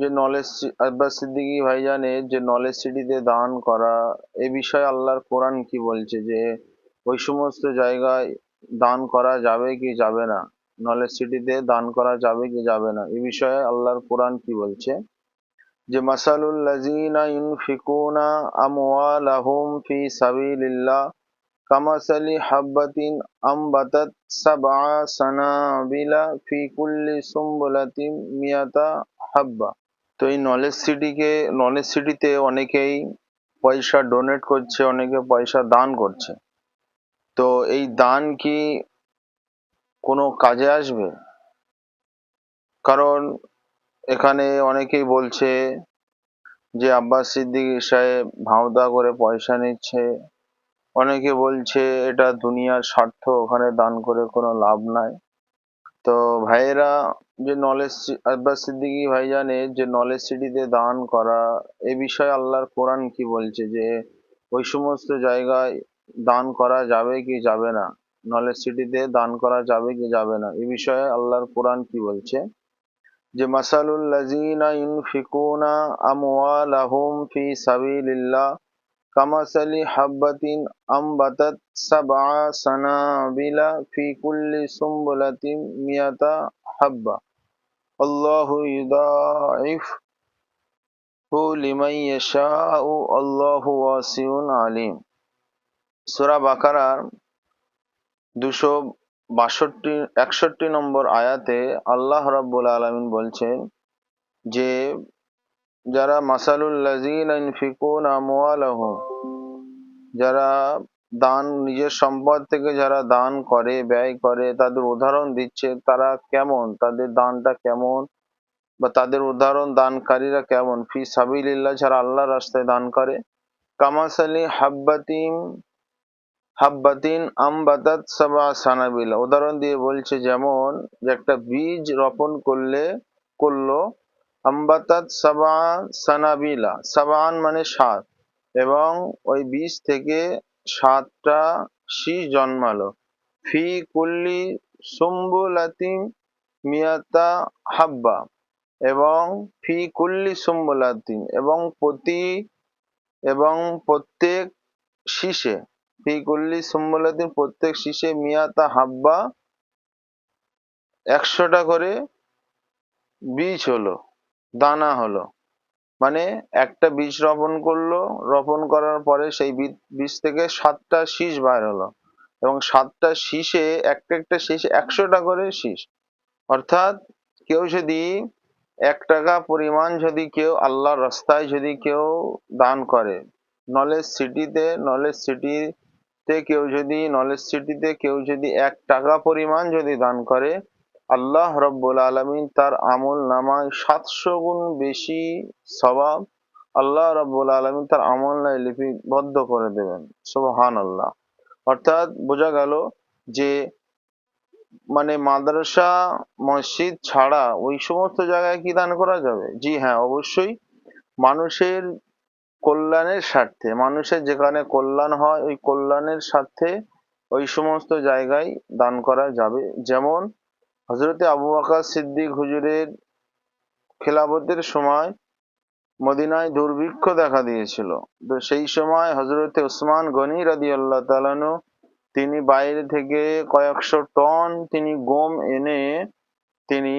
যে নলেজ আব্বাস সিদ্দিকী ভাইজানের যে নলেজ সিটিতে দান করা, এ বিষয়ে আল্লাহর কোরআন কি বলছে যে, ওই সমস্ত জায়গায় দান করা যাবে কি যাবে না? নলেজ সিটিতে দান করা যাবে কি যাবে না? এ বিষয়ে আল্লাহর কোরআন কি বলছে? যে মাসালুল লাজিনা ইউনফিকুনা আমওয়ালাহুম ফি সাবিলিল্লাহ, কামাসালি হাব্বাতিন আমবাতাত সাবআ সানাবিলা ফি কুল্লি সুম্বুলাতিন মিয়াতা হাব্বা। তো এই নলেজ সিটিকে নলেজ সিটিতে অনেকেই পয়সা ডোনেট করছে, অনেকে পয়সা দান করছে। তো এই দান কি কোনো কাজে আসবে? কারণ এখানে অনেকেই বলছে যে আব্বাস সিদ্দিক সাহেব ভাওদা করে পয়সা নিচ্ছে। অনেকে বলছে এটা দুনিয়ার স্বার্থ, ওখানে দান করে কোনো লাভ নাই। তো ভাইয়েরা যে নলেজ আব্বাস সিদ্দিকী ভাইজানের যে নলেজ সিটিতে দান করা, এ বিষয়ে আল্লাহর কোরআন কি বলছে যে, ওই সমস্ত জায়গায় দান করা যাবে কি যাবে না? নলেজ সিটিতে দান করা যাবে কি যাবে না? এ বিষয়ে আল্লাহর কোরআন কি বলছে? যে, মাসালুল লাজিনা ইউনফিকুনা আমওয়ালাহুম ফি সাবিলিল্লাহ কামাসালি হাব্বাতিন আমবাতাত সাবআ সানাবিলা ফি কুল্লি সুম্বুলাতিন মিয়াতা হাব্বা। আল্লাহু ইউদাইফ হু লিমান ইয়াশাউ, আল্লাহু ওয়াসিউন আলিম। সূরা বাকারার দুশো বাষট্টি, একষট্টি নম্বর আয়াতে আল্লাহ রাব্বুল আলামিন বলছেন যে যারা মাসালুল লাজিন ইনফিকুন আমওয়ালাহুম, যারা দান, নিজের সম্পদ থেকে যারা দান করে, ব্যয় করে, তাদের উদাহরণ দিচ্ছে, তারা কেমন? তাদের দানটা কেমন? বা তাদের উদাহরণ দানকারীরা কেমন? ফি সাবিলিল্লাহ, যারা আল্লাহ রাস্তায় দান করে। কামাসালি হাব্বাতিম, হাব্বাতিন আমবাতাত সাবা সানাবিলা। উদাহরণ দিয়ে বলছে, যেমন যে একটা বীজ রোপণ করলে, করল আম্বাতাত সাবা সানাবিলা। সাবান মানে সাত। এবং ওই বীজ থেকে সাতটা শীষ জন্মালো। ফি কুল্লি সুম্বুলাতিন মিয়াতা হাব্বা। এবং ফি কুল্লি সুম্বুলাতিন। এবং প্রতি, এবং প্রত্যেক শীষে, ফি কুল্লি সুম্বুলাতিন প্রত্যেক শীষে মিয়াতা হাব্বা একশোটা করে বীজ হলো। দানা হলো। মানে একটা বীজ রোপণ করল, রোপণ করার পরে সেই বীজ থেকে সাতটা শীষ বার হলো। এবং সাতটা শীষে একটা একটা শীষে একশোটা করে শীষ। অর্থাৎ কেউ যদি এক টাকা পরিমাণ যদি কেউ আল্লাহর রাস্তায় যদি কেউ দান করে নলেজ সিটিতে নলেজ সিটিতে কেউ যদি নলেজ সিটিতে কেউ যদি এক টাকা পরিমাণ যদি দান করে আল্লাহ রব্বুল আলমিন তার আমল নামায় সাতশো গুণ বেশি স্বভাব আল্লাহ রব্বুল আলমিন তার আমল নায় লিপিবদ্ধ করে দেবেন। সুবহান আল্লাহ অর্থাৎ বোঝা গেল যে মানে মাদ্রাসা মসজিদ ছাড়া ওই সমস্ত জায়গায় কি দান করা যাবে? জি হ্যাঁ অবশ্যই। মানুষের কল্যাণের স্বার্থে, মানুষের যেখানে কল্যাণ হয় ওই কল্যাণের স্বার্থে ওই সমস্ত জায়গায় দান করা যাবে। যেমন হজরতে আবু বাকর সিদ্দিক হুজুরের খেলাফতের সময় মদিনায় দুর্ভিক্ষ দেখা দিয়েছিল। তো সেই সময় হজরতে ওসমান গনি রাদি আল্লাহ তালানু তিনি বাইরে থেকে কয়েকশো টন তিনি গম এনে তিনি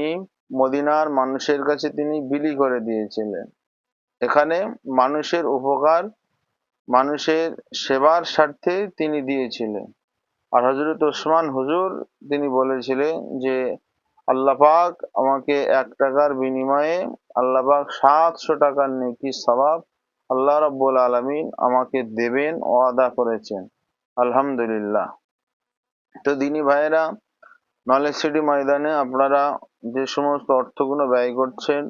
মদিনার মানুষের কাছে তিনি বিলি করে দিয়েছিলেন। এখানে মানুষের উপকার, মানুষের সেবার স্বার্থে তিনি দিয়েছিলেন। আর হজরত ওসমান হুজুর, তিনি বলেছিলেন যে, আল্লাহ পাক আমাকে এক টাকার বিনিময়ে, আল্লাহ পাক সাতশো টাকার নেকি স্বভাব আল্লাহ রব্বুল আলমিন আমাকে দেবেন ও আদা করেছেন। আলহামদুলিল্লাহ। তো দিনী ভাইয়েরা, নলেজ সিটি ময়দানে আপনারা যে সমস্ত অর্থগুলো ব্যয় করছেন,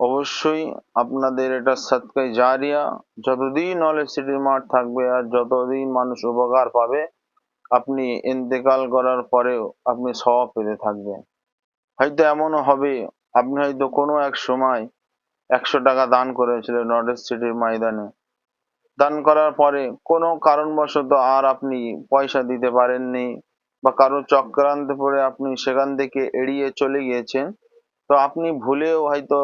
অবশ্যই আপনাদের এটা সৎকাই জারিয়া, যতদিন নলেজ সিটির মাঠ থাকবে আর যতদিন মানুষ উপকার পাবে আপনি ইন্তেকাল করার পরেও আপনি স্বভাব পেতে থাকবেন। হয়তো এমনও হবে, আপনি হয়তো কোনো এক সময় একশো টাকা দান করেছিলেন নলেজ সিটির ময়দানে। দান করার পরে কোনো কারণবশত আর আপনি পয়সা দিতে পারেননি বা কারও চক্রান্তে পড়ে আপনি সেখান থেকে এড়িয়ে চলে গিয়েছেন, তো আপনি ভুলেও হয়তো,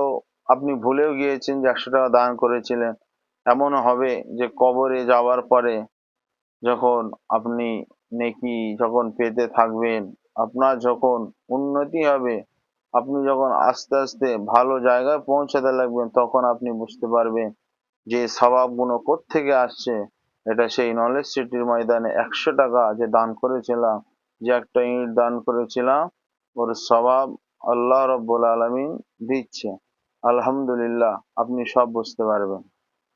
আপনি ভুলেও গিয়েছেন যে একশো টাকা দান করেছিলেন। এমনও হবে যে কবরে যাওয়ার পরে যখন আপনি নেকি যখন পেতে থাকবেন, আপনার যখন উন্নতি হবে, আপনি যখন আস্তে আস্তে ভালো জায়গায় পৌঁছাতে লাগবেন, তখন আপনি বুঝতে পারবেন যে স্বভাবগুলো থেকে আসছে। এটা সেই নলেজ সিটির ময়দানে একশো টাকা যে দান করেছিলাম, যে একটা ইট দান করেছিলাম, ওর স্বভাব আল্লাহ রব্বুল আলমিন দিচ্ছে। আলহামদুলিল্লাহ, আপনি সব বুঝতে পারবেন।